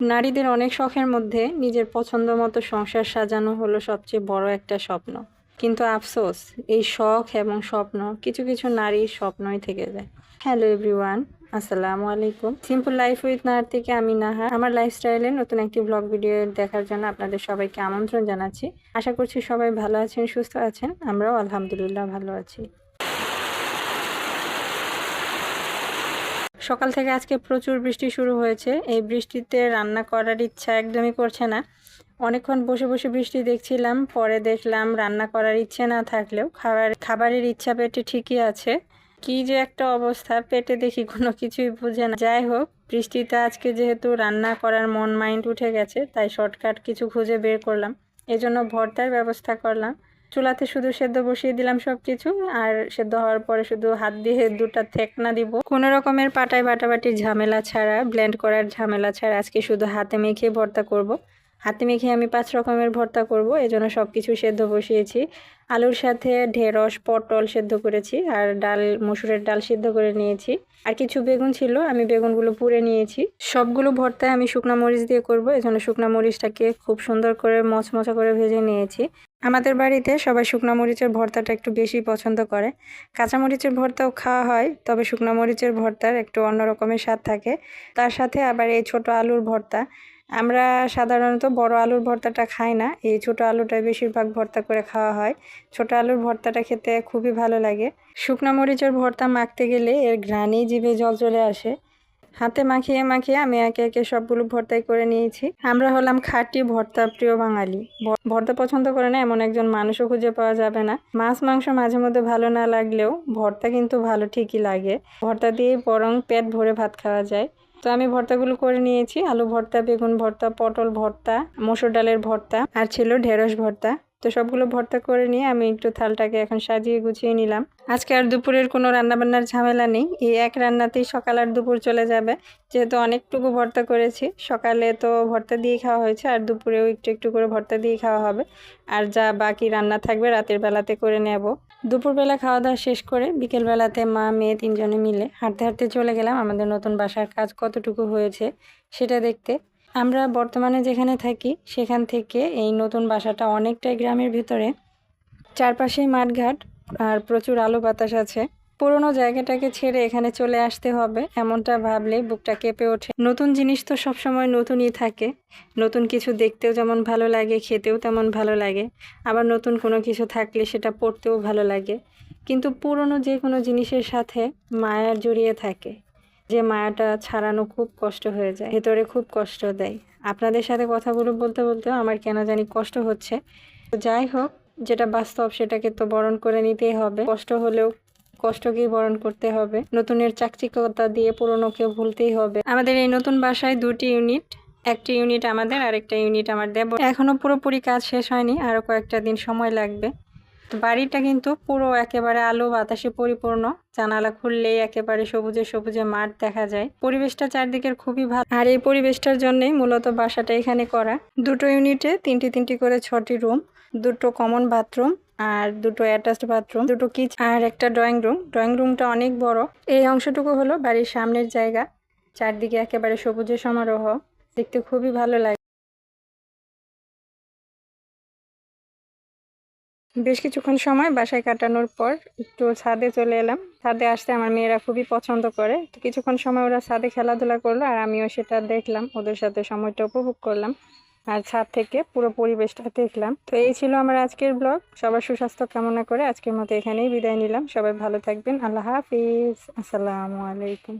নারীদের অনেক শখের মধ্যে নিজের পছন্দ মতো সংসার সাজানো হলো সবচেয়ে বড় একটা স্বপ্ন। কিন্তু আফসোস, এই শখ এবং স্বপ্ন কিছু কিছু নারীর স্বপ্নই থেকে যায়। হ্যালো এভরিওয়ান, আসসালামু আলাইকুম। সিম্পল লাইফ উইথ নার থেকে আমি নাহা। আমার লাইফস্টাইলে নতুন একটি ব্লগ ভিডিও দেখার জন্য আপনাদের সবাইকে আমন্ত্রণ জানাচ্ছি। আশা করছি সবাই ভালো আছেন, সুস্থ আছেন। আমরাও আলহামদুলিল্লাহ ভালো আছি। সকাল থেকে আজকে প্রচুর বৃষ্টি শুরু হয়েছে। এই বৃষ্টিতে রান্না করার ইচ্ছা একদমই করছে না। অনেকক্ষণ বসে বসে বৃষ্টি দেখছিলাম, পরে দেখলাম রান্না করার ইচ্ছে না থাকলেও খাবার, খাবারের ইচ্ছা পেটে ঠিকই আছে। কি যে একটা অবস্থা, পেটে দেখি কোনো কিছুই বুঝে না। যাই হোক, বৃষ্টিতে আজকে যেহেতু রান্না করার মন, মাইন্ড উঠে গেছে, তাই শর্টকাট কিছু খুঁজে বের করলাম। এজন্য ভর্তার ব্যবস্থা করলাম। চুলাতে শুধু সেদ্ধ বসিয়ে দিলাম সব কিছু আর সেদ্ধ হওয়ার পরে শুধু হাত দিয়ে দুটা থেকনা দিব কোনো রকমের পাটায় বাটাবাটির ঝামেলা ছাড়া ব্লেন্ড করার ঝামেলা ছাড়া আজকে শুধু হাতে মেখে ভর্তা করব। হাতে মেখে আমি পাঁচ রকমের ভর্তা করব এজন্য সব কিছু সেদ্ধ বসিয়েছি। আলুর সাথে ঢেঁড়স, পটল সেদ্ধ করেছি, আর ডাল, মসুরের ডাল সেদ্ধ করে নিয়েছি। আর কিছু বেগুন ছিল, আমি বেগুনগুলো পুড়ে নিয়েছি। সবগুলো ভর্তায় আমি শুকনো মরিচ দিয়ে করব এজন্য শুকনো মরিচটাকে খুব সুন্দর করে মচমচা করে ভেজে নিয়েছি। আমাদের বাড়িতে সবাই শুকনো মরিচের ভর্তাটা একটু বেশি পছন্দ করে। কাঁচা মরিচের ভর্তাও খাওয়া হয়, তবে শুকনো মরিচের ভর্তার একটু অন্য রকমের স্বাদ থাকে। তার সাথে আবার এই ছোট আলুর ভর্তা। আমরা সাধারণত বড় আলুর ভর্তাটা খাই না। এই ছোট আলুটাই বেশিরভাগ ভর্তা করে খাওয়া হয়। ছোট আলুর ভর্তাটা খেতে খুবই ভালো লাগে। শুকনো মরিচের ভর্তা মাখতে গেলে এর ঘ্রাণেই জিভে জল চলে আসে। হাতে মাখিয়ে মাখিয়ে আমি একে একে সবগুলো ভর্তাই করে নিয়েছি। আমরা হলাম খাঁটি ভর্তা প্রিয় বাঙালি। ভর্তা পছন্দ করে না এমন একজন মানুষও খুঁজে পাওয়া যাবে না। মাছ, মাংস মাঝে মধ্যে ভালো না লাগলেও ভর্তা কিন্তু ভালো ঠিকই লাগে। ভর্তা দিয়ে বরং পেট ভরে ভাত খাওয়া যায়। তো আমি ভর্তাগুলো করে নিয়েছি, আলু ভর্তা, বেগুন ভর্তা, পটল ভর্তা, মসুর ডালের ভর্তা, আর ছিল ঢেঁড়স ভর্তা। তো সবগুলো ভর্তা করে নিয়ে আমি একটু থালটাকে এখন সাজিয়ে গুছিয়ে নিলাম। আজকে আর দুপুরের কোনো রান্নাবান্নার ঝামেলা নেই। এই এক রান্নাতেই সকাল আর দুপুর চলে যাবে। যেহেতু অনেকটুকু ভর্তা করেছি, সকালে তো ভর্তা দিয়ে খাওয়া হয়েছে আর দুপুরেও একটু একটু করে ভর্তা দিয়ে খাওয়া হবে। আর যা বাকি রান্না থাকবে রাতের বেলাতে করে নেব। দুপুরবেলা খাওয়া দাওয়া শেষ করে বিকেলবেলাতে মা, মেয়ে তিনজনে মিলে হাঁটতে হাঁটতে চলে গেলাম। আমাদের নতুন বাসার কাজ কতটুকু হয়েছে সেটা দেখতে। আমরা বর্তমানে যেখানে থাকি, সেখান থেকে এই নতুন বাসাটা অনেকটাই গ্রামের ভিতরে। চারপাশেই মাঠঘাট আর প্রচুর আলো বাতাস আছে। পুরোনো জায়গাটাকে ছেড়ে এখানে চলে আসতে হবে, এমনটা ভাবলে বুকটা কেঁপে ওঠে। নতুন জিনিস তো সবসময় নতুনই থাকে। নতুন কিছু দেখতেও যেমন ভালো লাগে, খেতেও তেমন ভালো লাগে। আবার নতুন কোনো কিছু থাকলে সেটা পড়তেও ভালো লাগে। কিন্তু পুরনো যে কোনো জিনিসের সাথে মায়া জড়িয়ে থাকে। যে মায়াটা ছাড়ানো খুব কষ্ট হয়ে যায়, ভেতরে খুব কষ্ট দেয়। আপনাদের সাথে কথাগুলো বলতে বলতেও আমার কেন জানি কষ্ট হচ্ছে। তো যাই হোক, যেটা বাস্তব সেটাকে তো বরণ করে নিতেই হবে। কষ্ট হলেও কষ্টকেই বরণ করতে হবে। নতুনের চাকচিকতা দিয়ে পুরনোকে ভুলতেই হবে। আমাদের এই নতুন বাসায় দুটি ইউনিট, একটি ইউনিট আমাদের, আরেকটা ইউনিট আমার দেব। এখনও পুরোপুরি কাজ শেষ হয়নি আরও কয়েকটা দিন সময় লাগবে। বাড়িটা কিন্তু পুরো একেবারে আলো বাতাসে পরিপূর্ণ। জানালা খুললেই একেবারে সবুজে সবুজে মাঠ দেখা যায়। পরিবেশটা চারদিকের খুবই ভালো। আর এই পরিবেশটার জন্যই মূলত বাসাটা এখানে করা। দুটো ইউনিটে তিনটি তিনটি করে ছটি রুম, দুটো কমন বাথরুম আর দুটো অ্যাটাচড বাথরুম, দুটো কিচ আর একটা ড্রয়িং রুম। ড্রয়িং রুমটা অনেক বড়। এই অংশটুকু হলো বাড়ির সামনের জায়গা। চারদিকে একেবারে সবুজে সমারোহ। দেখতে খুবই ভালো লাগে। বেশ কিছুক্ষণ সময় বাসায় কাটানোর পর একটু ছাদে চলে এলাম। ছাদে আসতে আমার মেয়েরা খুবই পছন্দ করে। তো কিছুক্ষণ সময় ওরা ছাদে খেলাধুলা করল আর আমিও সেটা দেখলাম, ওদের সাথে সময়টা উপভোগ করলাম আর ছাদ থেকে পুরো পরিবেশটা দেখলাম। তো এই ছিল আমার আজকের ব্লগ। সবার সুস্বাস্থ্য কামনা করে আজকের মতো এখানেই বিদায় নিলাম। সবাই ভালো থাকবেন। আল্লাহ হাফিজ। আসসালামু আলাইকুম।